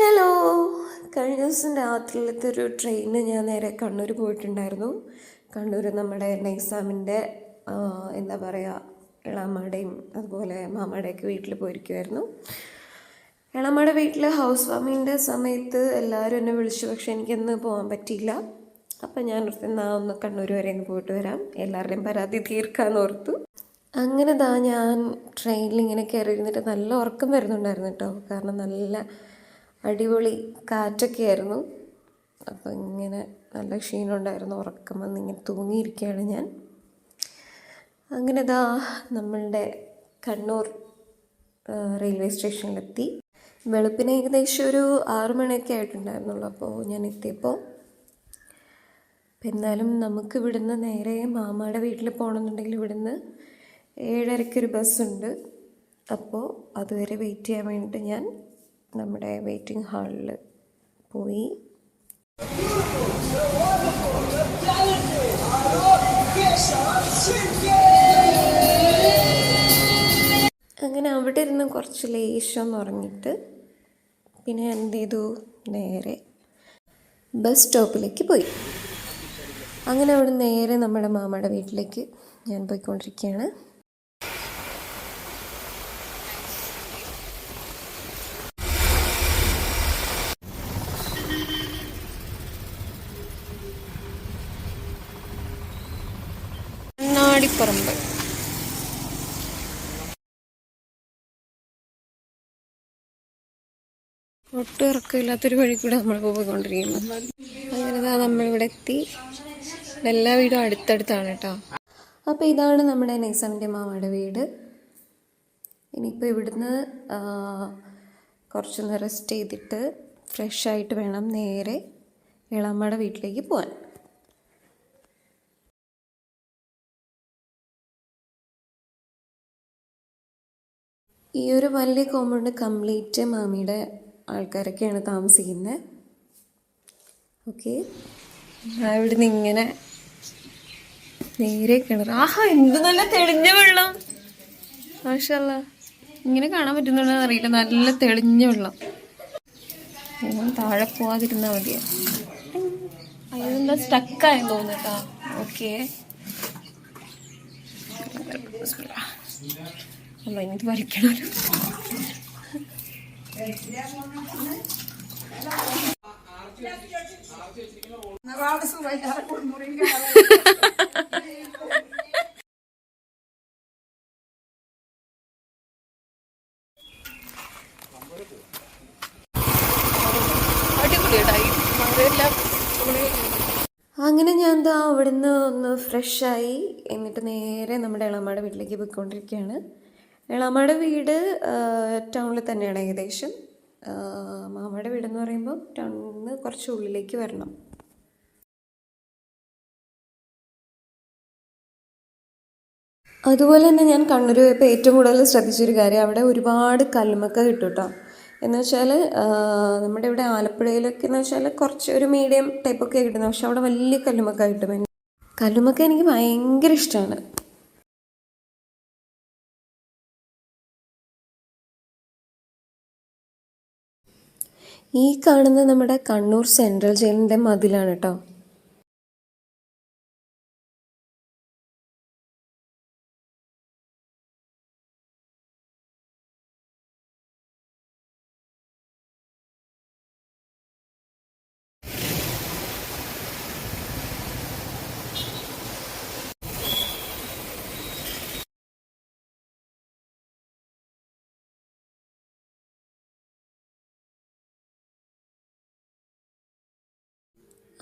Hello. കഴിഞ്ഞ ദിവസം രാത്രിയിലത്തെ ഒരു ട്രെയിനിന് ഞാൻ നേരെ കണ്ണൂർ പോയിട്ടുണ്ടായിരുന്നു. കണ്ണൂർ നമ്മുടെ നൈസാമിന്റെ എന്താ പറയുക ഇളാമ്മയുടെയും അതുപോലെ മാമയുടെയൊക്കെ വീട്ടിൽ പോയിരിക്കുമായിരുന്നു ഇളാമ്മയുടെ വീട്ടിൽ ഹൗസ് വാമിങ്ങിന്റെ സമയത്ത് എല്ലാവരും എന്നെ വിളിച്ചു. പക്ഷേ എനിക്കന്ന് പോകാൻ പറ്റിയില്ല. അപ്പം ഞാൻ ഓർത്ത് എന്നാ ഒന്ന് കണ്ണൂർ വരെ ഒന്ന് പോയിട്ട് വരാം. എല്ലാവരുടെയും പരാതി തീർക്കാമെന്ന് ഓർത്തു. അങ്ങനെ ഞാൻ ട്രെയിനിൽ ഇങ്ങനെ കയറി ഇരുന്നിട്ട് നല്ല ഉറക്കം വരുന്നുണ്ടായിരുന്നു കേട്ടോ. കാരണം നല്ല അടിപൊളി കാറ്റൊക്കെ ആയിരുന്നു. അപ്പം ഇങ്ങനെ നല്ല ക്ഷീണമുണ്ടായിരുന്നു ഉറക്കം വന്ന് ഇങ്ങനെ തൂങ്ങിയിരിക്കുകയാണ് ഞാൻ. അങ്ങനെ ഇതാ നമ്മളുടെ കണ്ണൂർ റെയിൽവേ സ്റ്റേഷനിലെത്തി. വെളുപ്പിന് ഏകദേശം ഒരു ആറു മണിയൊക്കെ ആയിട്ടുണ്ടായിരുന്നുള്ളൂ. അപ്പോൾ ഞാൻ എത്തിയപ്പോൾ എന്നാലും നമുക്ക് ഇവിടുന്ന് നേരെ മാമയുടെ വീട്ടിൽ പോകണമെന്നുണ്ടെങ്കിൽ ഇവിടുന്ന് ഏഴരയ്ക്കൊരു ബസ്സുണ്ട്. അപ്പോൾ അതുവരെ വെയിറ്റ് ചെയ്യാൻ വേണ്ടിയിട്ട് ഞാൻ നമ്മുടെ വെയിറ്റിംഗ് ഹാളിൽ പോയി. അങ്ങനെ അവിടെ ഇരുന്ന് കുറച്ച് ലേശം ഉറങ്ങിയിട്ട് പിന്നെ എന്ത് ചെയ്തു? നേരെ ബസ് സ്റ്റോപ്പിലേക്ക് പോയി. അങ്ങനെ അവിടെ നേരെ നമ്മുടെ മാമയുടെ വീട്ടിലേക്ക് ഞാൻ പോയിക്കൊണ്ടിരിക്കുകയാണ്. കണ്ണാടിപ്പറമ്പ് ഒട്ടും ഇറക്കമില്ലാത്തൊരു വഴി കൂടെ നമ്മൾ പോയിക്കൊണ്ടിരിക്കുന്നു. അങ്ങനെ നമ്മളിവിടെ എത്തി. എല്ലാ വീടും അടുത്തടുത്താണ് കേട്ടോ അപ്പോൾ ഇതാണ് നമ്മുടെ നൈസാമിന്റെ മാമയുടെ വീട്. ഇനിയിപ്പോൾ ഇവിടുന്ന് കുറച്ചൊന്ന് റെസ്റ്റ് ചെയ്തിട്ട് ഫ്രഷ് ആയിട്ട് വേണം നേരെ ഇളമ്മയുടെ വീട്ടിലേക്ക് പോകാൻ ഈ ഒരു വലിയ കോമ്പൗണ്ട് കംപ്ലീറ്റ് മാമിയുടെ ആൾക്കാരൊക്കെയാണ് താമസിക്കുന്നത്. ഓക്കെ. ഇവിടുന്ന് ഇങ്ങനെ നേരെ കിണർ ആഹാ എന്ത് നല്ല തെളിഞ്ഞ വെള്ളം. മാഷല്ല ഇങ്ങനെ കാണാൻ പറ്റുന്നുണ്ടോ അറിയില്ല നല്ല തെളിഞ്ഞ വെള്ളം. താഴെ പോവാതിരുന്നാ മതിയാ? അതെന്താ സ്റ്റക്കായെന്ന് തോന്നുന്നു കേട്ടോ. ഓക്കെ. അല്ല ഇത് വലിക്കണമല്ലോ അങ്ങനെ ഞാൻ എന്താ അവിടുന്ന് ഒന്ന് ഫ്രഷായി എന്നിട്ട് നേരെ നമ്മുടെ ഇളമ്മയുടെ വീട്ടിലേക്ക് പോയിക്കൊണ്ടിരിക്കുകയാണ്. ഇളമ്മയുടെ വീട് ടൗണിൽ തന്നെയാണ് ഏകദേശം. മാമയുടെ വീടെന്ന് പറയുമ്പോൾ ടൗണിൽ നിന്ന് കുറച്ച് ഉള്ളിലേക്ക് വരണം. അതുപോലെ തന്നെ ഞാൻ കണ്ണൂർ പോയപ്പോൾ ഏറ്റവും കൂടുതൽ ശ്രദ്ധിച്ചൊരു കാര്യം അവിടെ ഒരുപാട് കല്ലുമക്ക കിട്ടും കേട്ടോ എന്ന് വെച്ചാൽ നമ്മുടെ ഇവിടെ ആലപ്പുഴയിലൊക്കെ എന്ന് വെച്ചാൽ കുറച്ച് ഒരു മീഡിയം ടൈപ്പൊക്കെ കിട്ടുന്നത് പക്ഷെ അവിടെ വലിയ കല്ലുമക്ക കിട്ടും. കല്ലുമക്ക എനിക്ക് ഭയങ്കര ഇഷ്ടമാണ് ഈ കാണുന്നത് നമ്മുടെ കണ്ണൂർ സെൻട്രൽ ജയിലിന്റെ മതിലാണ് കേട്ടോ.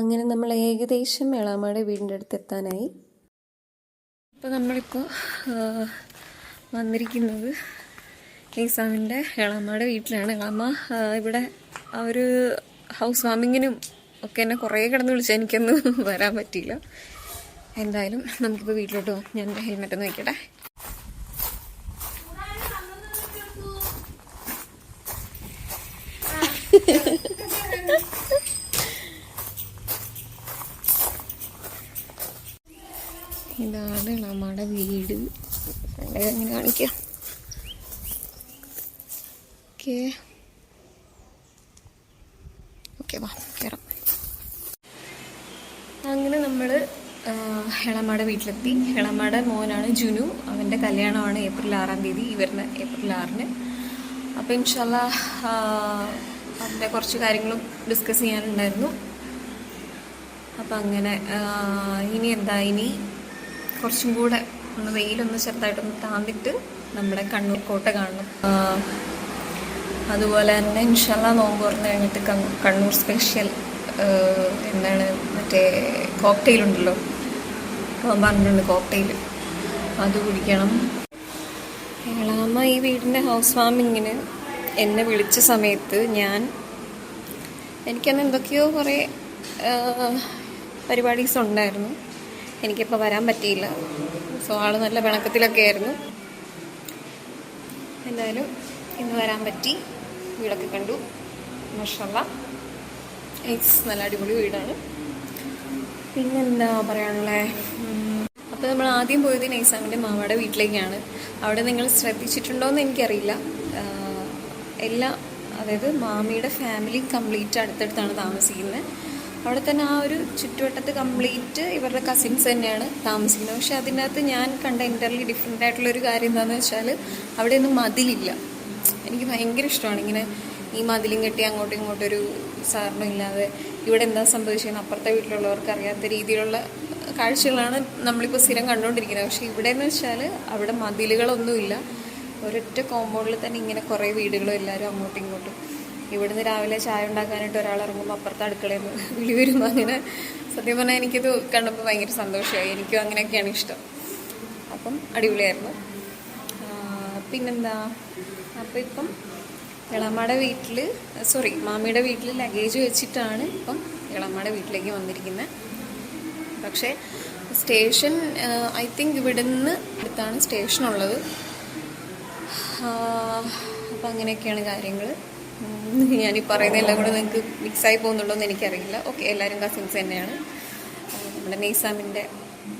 അങ്ങനെ നമ്മൾ ഏകദേശം എളാമയുടെ വീടിന്റെ അടുത്ത് എത്താനായി. ഇപ്പോൾ നമ്മളിപ്പോൾ വന്നിരിക്കുന്നത് ഈസാമിന്റെ എളാമ്മയുടെ വീട്ടിലാണ്. എളാമ്മ ഇവിടെ ആ ഒരു ഹൗസ് വാമിങ്ങിനും ഒക്കെ എന്നെ കുറേ കിടന്ന് വിളിച്ചാൽ എനിക്കൊന്നും വരാൻ പറ്റിയില്ല. എന്തായാലും നമുക്കിപ്പോൾ വീട്ടിലോട്ട് പോകാം ഞാൻ എന്റെ ഹെൽമെറ്റ് ഒന്ന് വയ്ക്കട്ടെ ഇതാണ് നമ്മുടെ വീട്. എങ്ങനെ കാണിക്കാം. ഓക്കെ. ഓക്കെ വാ കയറാം അങ്ങനെ നമ്മൾ ഹെളമ്മയുടെ വീട്ടിലെത്തി. ഹെളമ്മയുടെ മോനാണ് ജുനു. അവന്റെ കല്യാണമാണ് ഏപ്രിൽ ആറാം തീയതി. ഈ ഏപ്രിൽ ആറിന്. അപ്പോൾ ഇൻഷല്ല അതിന്റെ കുറച്ച് കാര്യങ്ങളും ഡിസ്കസ് ചെയ്യാനുണ്ടായിരുന്നു. അപ്പം അങ്ങനെ ഇനി എന്താ ഇനി? കുറച്ചും കൂടെ ഒന്ന് വെയിലൊന്ന് ചെറുതായിട്ടൊന്ന് താന്നിട്ട് നമ്മുടെ കണ്ണൂർ കോട്ട കാണണം. അതുപോലെ തന്നെ ഇൻഷല്ല നോമ്പ് തുറന്നു കഴിഞ്ഞിട്ട് കണ്ണൂർ സ്പെഷ്യൽ എന്താണ് മറ്റേ കോക്ടെയിൽ ഉണ്ടല്ലോ? പറഞ്ഞിട്ടുണ്ട് കോക്ടെയിൽ. അത് കുടിക്കണം. ഏളാമ്മ ഈ വീടിന്റെ ഹൗസ് വാമിങ്ങിന് എന്നെ വിളിച്ച സമയത്ത് ഞാൻ എനിക്കന്ന് എന്തൊക്കെയോ കുറേ പരിപാടീസ് ഉണ്ടായിരുന്നു. എനിക്കിപ്പോൾ വരാൻ പറ്റിയില്ല. സോ ആൾ നല്ല പിണക്കത്തിലൊക്കെ ആയിരുന്നു. എന്തായാലും ഇന്ന് വരാൻ പറ്റി. വീടൊക്കെ കണ്ടു. മഷല്ല. എക്സ് നല്ല അടിപൊളി വീടാണ്. പിന്നെന്താ പറയാനുള്ളത് അപ്പോൾ നമ്മൾ ആദ്യം പോയത് നൈസാമിന്റെ മാമയുടെ വീട്ടിലേക്കാണ്. അവിടെ നിങ്ങൾ ശ്രദ്ധിച്ചിട്ടുണ്ടോയെന്ന് എനിക്കറിയില്ല. ആഹ് എല്ലാ അതായത് മാമിയുടെ ഫാമിലി കംപ്ലീറ്റ് അടുത്തടുത്താണ് താമസിക്കുന്നത്. അവിടെ തന്നെ ആ ഒരു ചുറ്റുവട്ടത്ത് കംപ്ലീറ്റ് ഇവരുടെ കസിൻസ് തന്നെയാണ് താമസിക്കുന്നത്. പക്ഷെ അതിനകത്ത് ഞാൻ കണ്ട എന്റർലി ഡിഫറെന്റ് ആയിട്ടുള്ളൊരു കാര്യം എന്താണെന്ന് വെച്ചാൽ അവിടെ ഒന്നും മതിലില്ല. എനിക്ക് ഭയങ്കര ഇഷ്ടമാണ് ഇങ്ങനെ ഈ മതിലും കെട്ടി അങ്ങോട്ടും ഇങ്ങോട്ടും ഒരു സാറിനും ഇല്ലാതെ ഇവിടെ എന്താ സംഭവിച്ചതെന്ന് അപ്പുറത്തെ വീട്ടിലുള്ളവർക്ക് അറിയാത്ത രീതിയിലുള്ള കാഴ്ചകളാണ് നമ്മളിപ്പോൾ സ്ഥിരം കണ്ടുകൊണ്ടിരിക്കുന്നത്. പക്ഷേ ഇവിടെ എന്ന് വെച്ചാൽ അവിടെ മതിലുകളൊന്നുമില്ല. ഒരൊറ്റ കോമ്പൗണ്ടിൽ തന്നെ ഇങ്ങനെ കുറേ വീടുകളും എല്ലാവരും അങ്ങോട്ടും ഇങ്ങോട്ടും ഇവിടുന്ന് രാവിലെ ചായ ഉണ്ടാക്കാനായിട്ട് ഒരാൾ ഇറങ്ങുമ്പോൾ അപ്പുറത്തെ അടുക്കളയിൽ നിന്ന് വിളി വരുമ്പോൾ അങ്ങനെ സത്യം പറഞ്ഞാൽ എനിക്കിത് കണ്ടപ്പോൾ ഭയങ്കര സന്തോഷമായി. എനിക്കും അങ്ങനെയൊക്കെയാണ് ഇഷ്ടം. അപ്പം അടിപൊളിയായിരുന്നു. പിന്നെന്താ? അപ്പോൾ ഇപ്പം ഇളമ്മയുടെ വീട്ടിൽ സോറി മാമിയുടെ വീട്ടിൽ ലഗേജ് വെച്ചിട്ടാണ് ഇപ്പം ഇളമ്മയുടെ വീട്ടിലേക്ക് വന്നിരിക്കുന്നത് പക്ഷേ സ്റ്റേഷൻ ഐ തിങ്ക് ഇവിടുന്ന് അടുത്താണ് സ്റ്റേഷൻ ഉള്ളത് അപ്പം അങ്ങനെയൊക്കെയാണ് കാര്യങ്ങൾ ഞാനീ പറയുന്നതെല്ലാം കൂടെ നിങ്ങൾക്ക് ആയി പോകുന്നുണ്ടോ എന്ന് എനിക്കറിയില്ല. ഓക്കെ എല്ലാവരും കസിൻസ് തന്നെയാണ്. നമ്മുടെ നെയ്സാമിന്റെ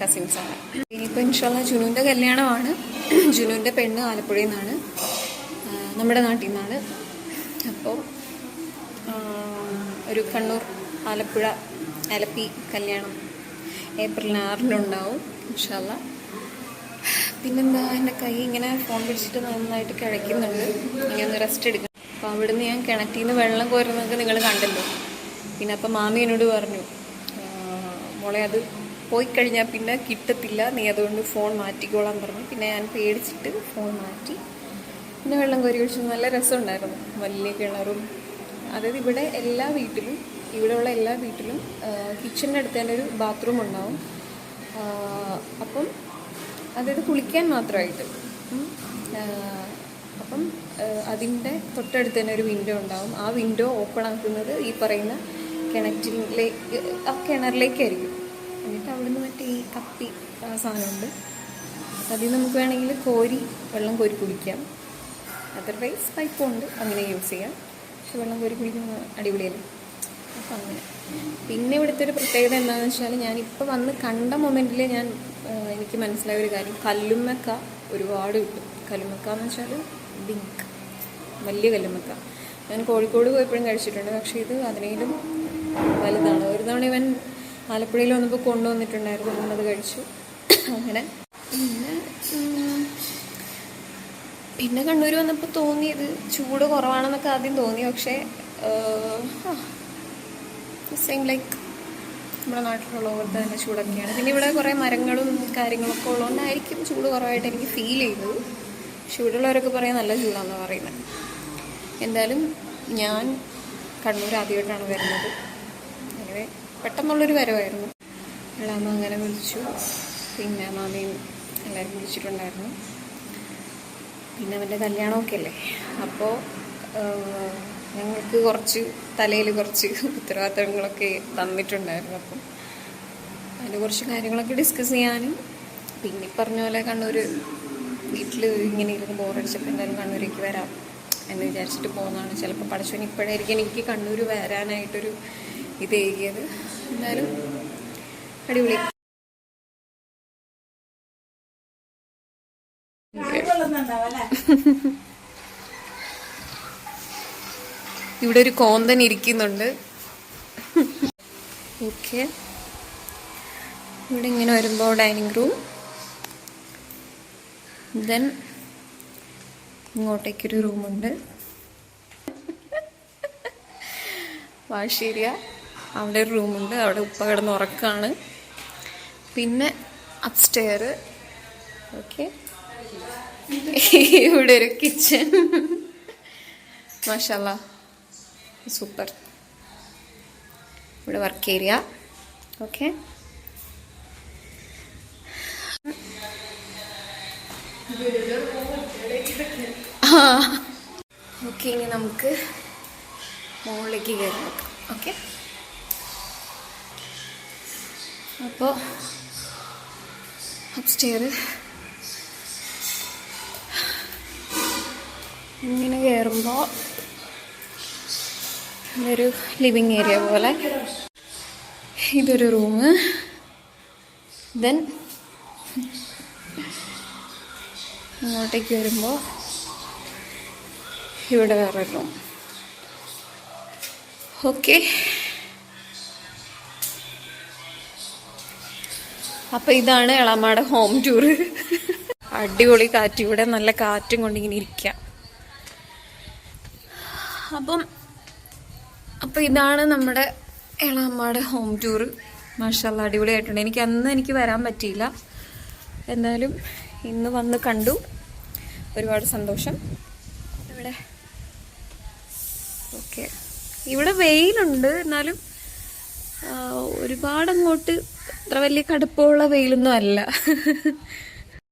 കസിൻസാണ് ഇനിയിപ്പോൾ ഇൻഷാല്ല ജുനുവിന്റെ കല്യാണമാണ്. ജുനുവിന്റെ പെണ്ണ് ആലപ്പുഴയിൽ നിന്നാണ്. നമ്മുടെ നാട്ടിൽ നിന്നാണ്. അപ്പോൾ ഒരു കണ്ണൂർ ആലപ്പുഴ അലപ്പി കല്യാണം ഏപ്രിൽ ആറിനുണ്ടാവും ഇൻഷാല്ല പിന്നെന്താ എന്റെ കൈ ഇങ്ങനെ ഫോൺ പിടിച്ചിട്ട് നന്നായിട്ട് കിഴക്കുന്നുണ്ട്. ഇങ്ങനെ ഒന്ന് റെസ്റ്റ് എടുക്കണം അപ്പോൾ അവിടുന്ന് ഞാൻ കിണറ്റിൽ നിന്ന് വെള്ളം കോരുന്നതൊക്കെ നിങ്ങൾ കണ്ടല്ലോ. പിന്നെ അപ്പം മാമി എന്നോട് പറഞ്ഞു "ആ, മോളെ അത് പോയി കഴിഞ്ഞാൽ പിന്നെ കിട്ടത്തില്ല നീ അതുകൊണ്ട് ഫോൺ മാറ്റിക്കോളാൻ പറഞ്ഞു. പിന്നെ ഞാൻ പേടിച്ചിട്ട് ഫോൺ മാറ്റി പിന്നെ വെള്ളം കോരി ഒഴിച്ചു നല്ല രസമുണ്ടായിരുന്നു. വലിയ കിണറും അതായത് ഇവിടെ എല്ലാ വീട്ടിലും ഇവിടെയുള്ള എല്ലാ വീട്ടിലും കിച്ചണിന്റെ അടുത്ത് തന്നെ ഒരു ബാത്റൂം ഉണ്ടാവും. അപ്പം അതായത് കുളിക്കാൻ മാത്രമായിട്ട്. അപ്പം അതിന്റെ തൊട്ടടുത്ത് തന്നെ ഒരു വിൻഡോ ഉണ്ടാവും. ആ വിൻഡോ ഓപ്പൺ ആക്കുന്നത് ഈ പറയുന്ന കിണറ്റിലേക്ക് ആ കിണറിലേക്കായിരിക്കും. എന്നിട്ട് അവിടുന്ന് മറ്റേ ഈ കപ്പി ആ സാധനമുണ്ട്. അതിൽ നമുക്ക് വേണമെങ്കിൽ കോരി വെള്ളം കോരി കുടിക്കാം. അതർവൈസ് പൈപ്പ് ഉണ്ട്. അങ്ങനെ യൂസ് ചെയ്യാം. പക്ഷെ വെള്ളം കോരി കുടിക്കുന്ന അടിപൊളിയല്ലേ? അപ്പം അങ്ങനെ. പിന്നെ ഇവിടുത്തെ ഒരു പ്രത്യേകത എന്താണെന്ന് വെച്ചാൽ ഞാനിപ്പോൾ വന്ന് കണ്ട മൊമെന്റിൽ ഞാൻ എനിക്ക് മനസ്സിലായ ഒരു കാര്യം. കല്ലുമ്മക്ക ഒരുപാട് കിട്ടും. കല്ലുമ്മക്ക എന്ന് വെച്ചാൽ ബിങ്ക്. വലിയ കല്ലുമ്മക്ക. ഞാൻ കോഴിക്കോട് പോയപ്പോഴും കഴിച്ചിട്ടുണ്ട്. പക്ഷേ ഇത് അതിനേലും വലുതാണ്. ഒരു തവണ ഇവൻ ആലപ്പുഴയിൽ വന്നപ്പോൾ കൊണ്ടുവന്നിട്ടുണ്ടായിരുന്നു. ഞാനത് കഴിച്ചു. അങ്ങനെ. പിന്നെ പിന്നെ കണ്ണൂർ വന്നപ്പോൾ തോന്നിയത് ചൂട് കുറവാണെന്നൊക്കെ ആദ്യം തോന്നി. പക്ഷേ സെയിം ലൈക്ക് നമ്മുടെ നാട്ടിലുള്ള പോലത്തെ തന്നെ ചൂടൊക്കെയാണ്. പിന്നെ ഇവിടെ കുറേ മരങ്ങളും കാര്യങ്ങളൊക്കെ ഉള്ളതുകൊണ്ടായിരിക്കും ചൂട് കുറവായിട്ട് എനിക്ക് ഫീൽ ചെയ്തത്. പക്ഷെ ഇവിടെയുള്ളവരൊക്കെ പറയാൻ നല്ല ചൂടാണെന്ന് പറയുന്നത്. എന്തായാലും ഞാൻ കണ്ണൂർ ആദ്യമായിട്ടാണ് വരുന്നത്. അങ്ങനെ പെട്ടെന്നുള്ളൊരു വരവായിരുന്നു. ഇളാമ്മ അങ്ങനെ വിളിച്ചു. പിന്നെ മാമയും എല്ലാവരും വിളിച്ചിട്ടുണ്ടായിരുന്നു. പിന്നെ അവന്റെ കല്യാണമൊക്കെ അല്ലേ? അപ്പോൾ ഞങ്ങൾക്ക് കുറച്ച് തലയിൽ കുറച്ച് ഉത്തരവാദിത്തങ്ങളൊക്കെ തന്നിട്ടുണ്ടായിരുന്നു അപ്പം. അതിന്റെ കുറച്ച് കാര്യങ്ങളൊക്കെ ഡിസ്കസ് ചെയ്യാനും. പിന്നെ പറഞ്ഞ പോലെ കണ്ണൂർ വീട്ടിൽ ഇങ്ങനെ ഇരുന്ന് ബോറടിച്ചപ്പോൾ എന്തായാലും കണ്ണൂരേക്ക് വരാം എന്ന് വിചാരിച്ചിട്ട് പോകുന്നതാണ്. ചിലപ്പോൾ പഠിച്ചവന് ഇപ്പോഴായിരിക്കും എനിക്ക് കണ്ണൂർ വരാനായിട്ടൊരു ഇത് എഴുതിയത് എന്തായാലും അടിപൊളി. ഇവിടെ ഒരു കോന്തൻ ഇരിക്കുന്നുണ്ട്. ഓക്കെ. ഇവിടെ ഇങ്ങനെ വരുമ്പോൾ ഡൈനിങ് റൂം ദെൻ ഇങ്ങോട്ടേക്കൊരു റൂമുണ്ട്. വാഷ് ഏരിയ അവിടെ ഒരു റൂമുണ്ട്. അവിടെ ഉപ്പ കിടന്ന് ഉറക്കാണ്. പിന്നെ അപ്സ്റ്റെയർ ഓക്കെ ഇവിടെ ഒരു കിച്ചൺ മാഷല്ല സൂപ്പർ ഇവിടെ വർക്ക് ഏരിയ ഓക്കെ ഓക്കെ ഇനി നമുക്ക് മുകളിലേക്ക് കയറി. നോക്കാം ഓക്കെ. അപ്പോൾ അപ്സ്റ്റെയർ ഇങ്ങനെ കയറുമ്പോൾ ഇതൊരു ലിവിങ് ഏരിയ പോലെ. ഇതൊരു റൂം ദെൻ ഇങ്ങോട്ടേക്ക് വരുമ്പോൾ ഇവിടെ വേറെ റൂം ഓക്കെ അപ്പൊ ഇതാണ് എളാമ്മയുടെ ഹോം ടൂറ് അടിപൊളി കാറ്റ്. ഇവിടെ നല്ല കാറ്റും കൊണ്ടിങ്ങനെ ഇരിക്കാം. അപ്പം അപ്പം ഇതാണ് നമ്മുടെ എളാമ്മയുടെ ഹോം ടൂർ മാഷല്ല അടിപൊളിയായിട്ടുണ്ട്. എനിക്ക് അന്ന് എനിക്ക് വരാൻ പറ്റിയില്ല. എന്തായാലും ഇന്ന് വന്ന് കണ്ടു. ഒരുപാട് സന്തോഷം. ഇവിടെ. ഓക്കെ. ഇവിടെ വെയിലുണ്ട്. എന്നാലും ഒരുപാട് അങ്ങോട്ട് അത്ര വലിയ കടുപ്പമുള്ള വെയിലൊന്നും അല്ല.